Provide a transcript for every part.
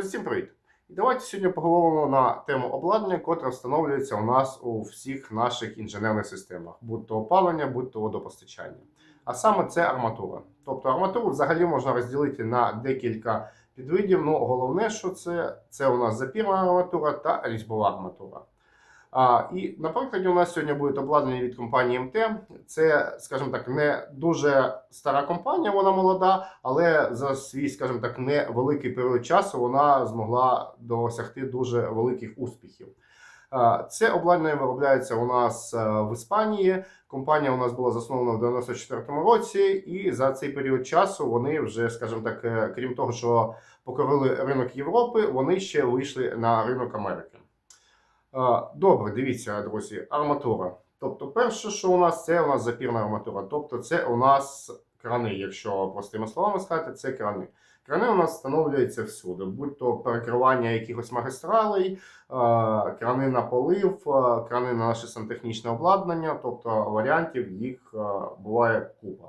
Друзі, всім привіт! І давайте сьогодні поговоримо на тему обладнання, котре встановлюється у нас у всіх наших інженерних системах, будь то опалення, будь то водопостачання. А саме це арматура. Тобто арматуру взагалі можна розділити на декілька підвидів. Ну головне, що це, це у нас запірна арматура та різьбова арматура. А, і на прикладі у нас сьогодні буде обладнання від компанії МТ. Це, скажімо так, не дуже стара компанія, вона молода, але за свій, скажімо так, невеликий період часу вона змогла досягти дуже великих успіхів. Це обладнання виробляється у нас е, в Іспанії. Компанія у нас була заснована в 94-му році, і за цей період часу вони вже, скажімо так, е, крім того, що покорили ринок Європи, вони ще вийшли на ринок Америки. Добре, дивіться, друзі, арматура. Тобто, перше, що у нас, це у нас запірна арматура. Тобто, це у нас крани, якщо простими словами сказати, це крани. Крани у нас встановлюються всюди, будь то перекривання якихось магістралей, крани на полив, крани на наше сантехнічне обладнання, тобто варіантів їх буває купа.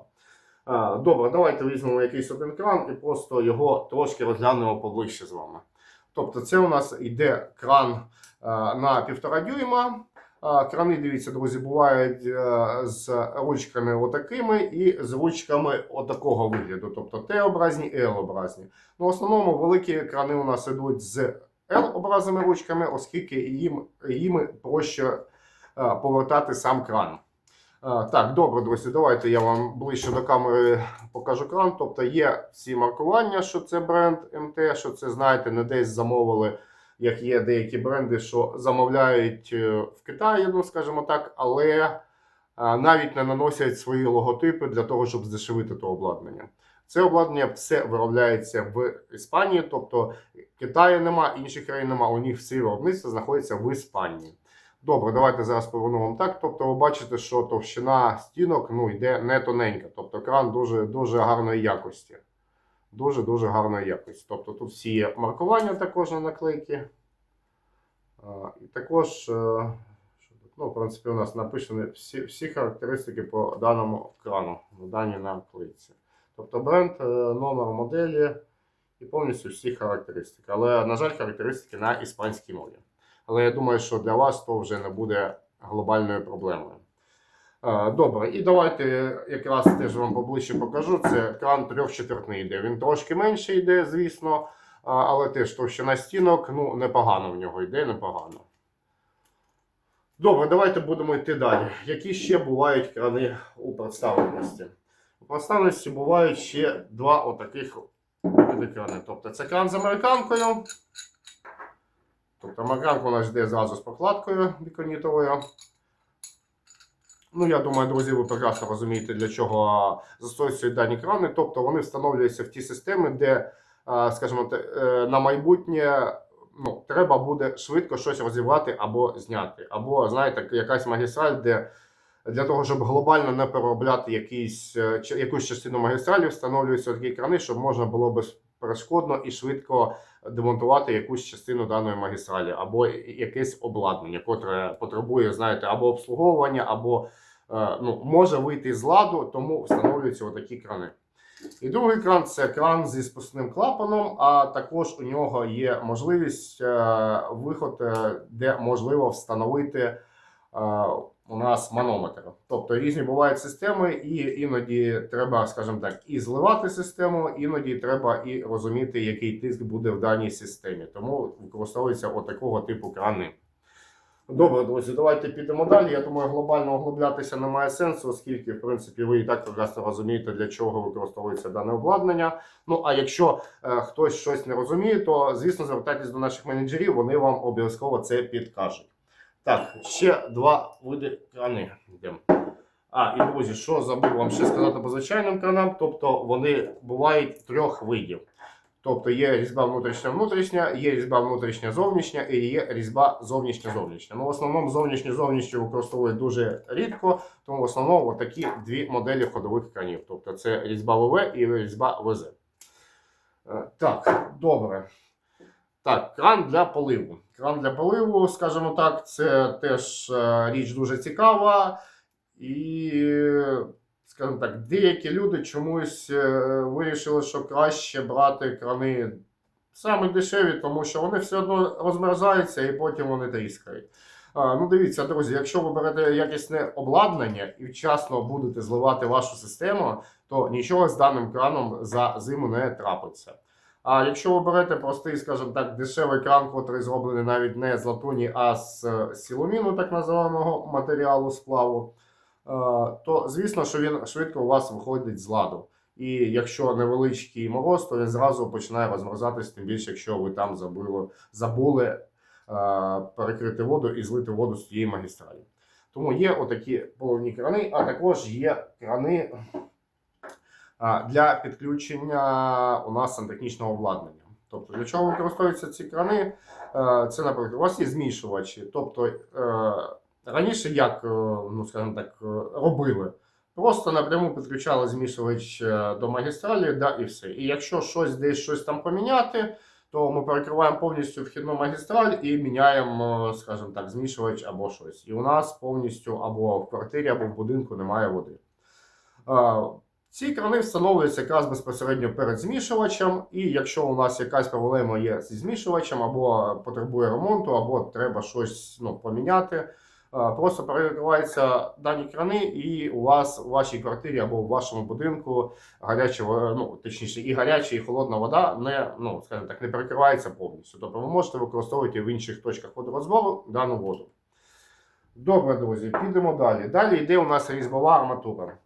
Добре, давайте візьмемо якийсь один кран і просто його трошки розглянемо поближче з вами. Тобто, це у нас йде кран на півтора дюйма. Е, Крани, дивіться, друзі, бувають е, з ручками отакими і з ручками отакого вигляду, тобто Т-образні і Л-образні. Ну, в основному великі крани у нас ідуть з L-образними ручками, оскільки їм, їм проще е, повертати сам кран. Е, Так, добре, друзі, давайте я вам ближче до камери покажу кран. Тобто є всі маркування, що це бренд МТ, що це, знаєте, не десь замовили, як є деякі бренди, що замовляють е, в Китаї, ну скажімо так, але е, навіть не наносять свої логотипи для того, щоб здешевити то обладнання. Це обладнання все виробляється в Іспанії, тобто Китаю нема, інших країн нема, у них всі виробництва знаходяться в Іспанії. Добре, давайте зараз поверну вам так. Тобто, ви бачите, що товщина стінок ну, йде не тоненька. Тобто кран дуже, дуже гарної якості. Дуже-дуже гарної якості. Тобто тут всі є маркування також на наклейки. І також, е, ну, в принципі, у нас написані всі, всі характеристики по даному крану, на даній наклейці. Тобто бренд, е, номер моделі і повністю всі характеристики. Але, на жаль, характеристики на іспанській мові. Але я думаю, що для вас то вже не буде глобальною проблемою. Добре, і давайте якраз теж вам поближче покажу. Це кран трьохчетвертний йде. Він трошки менше йде, звісно, але теж товщина стінок, ну, непогано в нього йде, непогано. Добре, давайте будемо йти далі. Які ще бувають крани у представленості? У представленості бувають ще два отаких крани. Тобто це кран з американкою. Тобто американка у нас йде зразу з прокладкою біконітовою. Ну, я думаю, друзі, ви прекрасно розумієте, для чого застосують дані крани. Тобто вони встановлюються в ті системи, де, скажімо, те- е, на майбутнє ну, треба буде швидко щось розібрати або зняти. Або, знаєте, якась магістраль, де для того, щоб глобально не переробляти якийсь, е, якусь частину магістралі, встановлюються такі крани, щоб можна було безперешкодно і швидко демонтувати якусь частину даної магістралі, або якесь обладнання, котре потребує, знаєте, або обслуговування, або е, ну, може вийти з ладу, тому встановлюються отакі крани. І другий кран це кран зі спускним клапаном, а також у нього є можливість е, виход, е, де можливо встановити у нас манометр. Тобто різні бувають системи, і іноді треба, скажімо так, і зливати систему, іноді треба і розуміти, який тиск буде в даній системі. Тому використовується отакого типу крани. Добре, друзі, давайте підемо далі. Я думаю, глобально оглублятися немає сенсу, оскільки, в принципі, ви і так прекрасно розумієте, для чого використовується дане обладнання. Ну а якщо е, хтось щось не розуміє, то звісно звертайтесь до наших менеджерів, вони вам обов'язково це підкажуть. Так, ще два види крани. Йдемо. А, і друзі, що забув вам ще сказати по звичайним кранам, тобто вони бувають трьох видів. Тобто є різьба внутрішня-внутрішня, є різьба внутрішня-зовнішня і є різьба зовнішня-зовнішня. Ну, в основному зовнішню-зовнішню використовують дуже рідко, тому в основному такі дві моделі ходових кранів. Тобто це різьба ВВ і різьба ВЗ. Е, Так, добре. Так, кран для поливу. Кран для поливу, скажімо так, це теж е, річ дуже цікава. І, скажімо так, деякі люди чомусь е, вирішили, що краще брати крани Саме дешеві, тому що вони все одно розмерзаються і потім вони тріскають. Ну дивіться, друзі, якщо ви берете якісне обладнання і вчасно будете зливати вашу систему, то нічого з даним краном за зиму не трапиться. А якщо ви берете простий, скажімо так, дешевий кран, який зроблений навіть не з латуні, а з е, силоміну, так називаного матеріалу сплаву, е, то звісно, що він швидко у вас виходить з ладу. І якщо невеличкий мороз, то він зразу починає розмерзатись, тим більше, якщо ви там забули, забули е, перекрити воду і злити воду з цієї магістралі. Тому є отакі поливні крани, а також є крани для підключення у нас сантехнічного обладнання. Тобто, для чого використовуються ці крани? Е, Це, наприклад, у вас є змішувачі. Тобто е, раніше як, е, ну скажімо так, робили? Просто напряму підключали змішувач до магістралі, да, і все. І якщо щось десь щось там поміняти, то ми перекриваємо повністю вхідну магістраль і міняємо, скажімо так, змішувач або щось. І у нас повністю або в квартирі, або в будинку немає води. Ці крани встановлюються якраз безпосередньо перед змішувачем, і якщо у нас якась проблема є зі змішувачем, або потребує ремонту, або треба щось ну, поміняти, е, просто перекриваються дані крани, і у вас у вашій квартирі або у вашому будинку гаряча, ну, точніше, і гаряча, і холодна вода не, ну, скажімо так, не перекривається повністю. Тобто ви можете використовувати в інших точках водорозбору дану воду. Добре, друзі, підемо далі. Далі йде у нас різьбова арматура.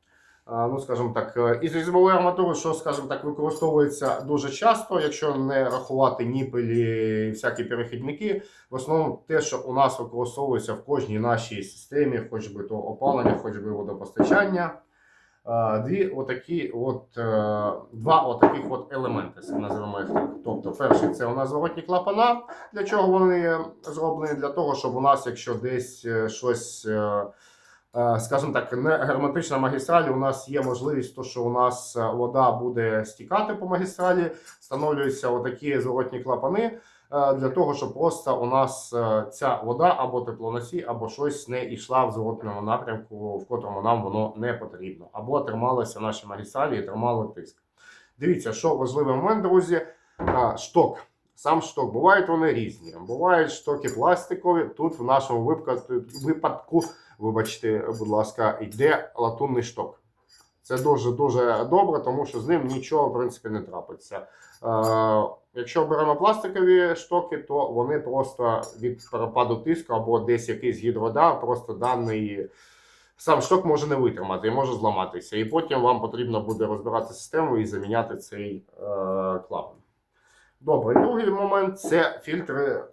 Ну, скажімо так, е, із різьбової арматури, що, скажімо так, використовується дуже часто, якщо не рахувати ніпелі і всякі перехідники, в основному те, що у нас використовується в кожній нашій системі, хоч би то опалення, хоч би водопостачання. Е, Дві отакі от, е, два отаких от елементи, називаємо їх так. Тобто, перший це у нас зворотні клапана. Для чого вони зроблені? Для того, щоб у нас, якщо десь щось. Е, скажімо так, не герметична магістралі, у нас є можливість, то, що у нас е, вода буде стікати по магістралі, встановлюються отакі зворотні клапани е, для того, щоб просто у нас ця вода або теплоносій, або щось не йшла в зворотному напрямку, в котрому нам воно не потрібно, або трималися наші магістралі і тримали тиск. Дивіться, що важливий момент, друзі, шток. Сам шток, бувають вони різні. Бувають штоки пластикові. Тут в нашому випадку, випадку вибачте, будь ласка, йде латунний шток. Це дуже дуже добре, тому що з ним нічого в принципі не трапиться. Е, якщо беремо пластикові штоки, то вони просто від перепаду тиску або десь якийсь гідродар, просто даний сам шток може не витримати і може зламатися. І потім вам потрібно буде розбирати систему і заміняти цей е, клапан. Добре, другий момент це фільтри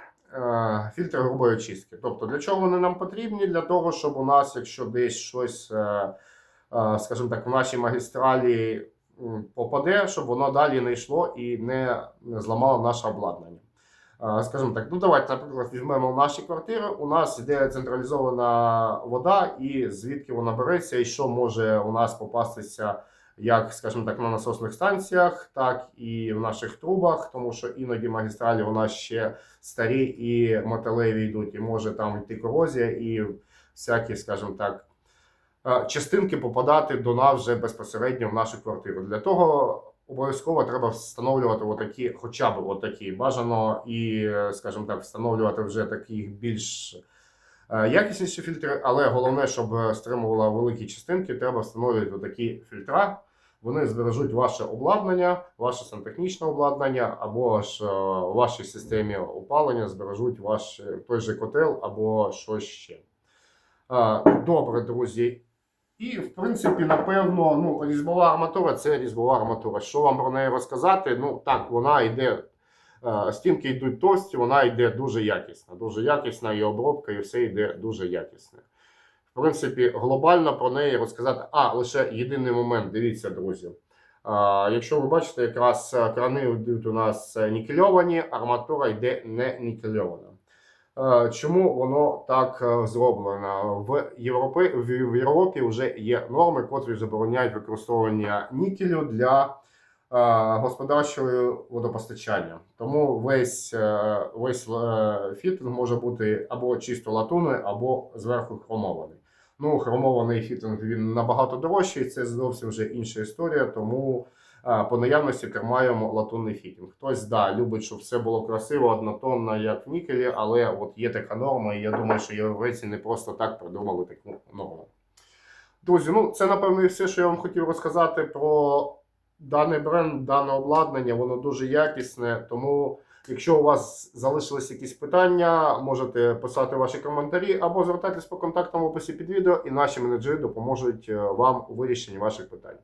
фільтри грубої очистки. Тобто, для чого вони нам потрібні? Для того, щоб у нас, якщо десь щось, е, е, скажімо так, в нашій магістралі попаде, щоб воно далі не йшло і не, зламало наше обладнання. Е, Скажімо так, ну давайте, наприклад, візьмемо наші квартири. У нас йде централізована вода, і звідки вона береться, і що може у нас попастися як, скажімо так, на насосних станціях, так і в наших трубах, тому що іноді магістралі у нас ще старі і металеві йдуть, і може там йти корозія, і всякі, скажімо так, е, частинки попадати до нас вже безпосередньо в нашу квартиру. Для того обов'язково треба встановлювати отакі, хоча б отакі бажано, і, е, скажімо так, встановлювати вже таких більш якісніші фільтри, але головне, щоб стримувала великі частинки, треба встановлювати такі фільтра. Вони збережуть ваше обладнання, ваше сантехнічне обладнання, або ж е, в вашій системі опалення збережуть ваш е, той же котел або щось ще. Е, Добре, друзі. І, в принципі, напевно, ну, різьбова арматура це різьбова арматура. Що вам про неї розказати? Ну, так, вона йде. Стінки йдуть товсті, вона йде дуже якісна. Дуже якісна, і обробка, і все йде дуже якісне. В принципі, глобально про неї розказати. А, лише єдиний момент, дивіться, друзі. А, якщо ви бачите, якраз е, крани йдуть у нас е, нікельовані, арматура йде не нікельована. Е, Чому воно так зроблено? В Європі, в Європі вже є норми, котрі забороняють використовування нікелю для е, господарчого водопостачання. Тому весь, е, весь е, фітинг може бути або чисто латунний, або зверху хромований. Ну, хромований фітинг він набагато дорожчий, це зовсім вже інша історія, тому по наявності тримаємо латунний фітінг. Хтось да, любить, щоб все було красиво, однотонно, як в нікелі, але от є така норма, і я думаю, що європейці не просто так придумали таку норму. Друзі, ну це напевно і все, що я вам хотів розказати про даний бренд, дане обладнання. Воно дуже якісне. Тому, якщо у вас залишились якісь питання, можете писати ваші коментарі або звертайтесь по контактам в описі під відео, і наші менеджери допоможуть е, вам у вирішенні ваших питань.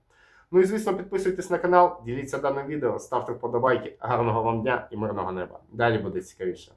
Ну і звісно, підписуйтесь на канал, діліться даним відео, ставте вподобайки. Гарного вам дня і мирного неба. Далі буде цікавіше.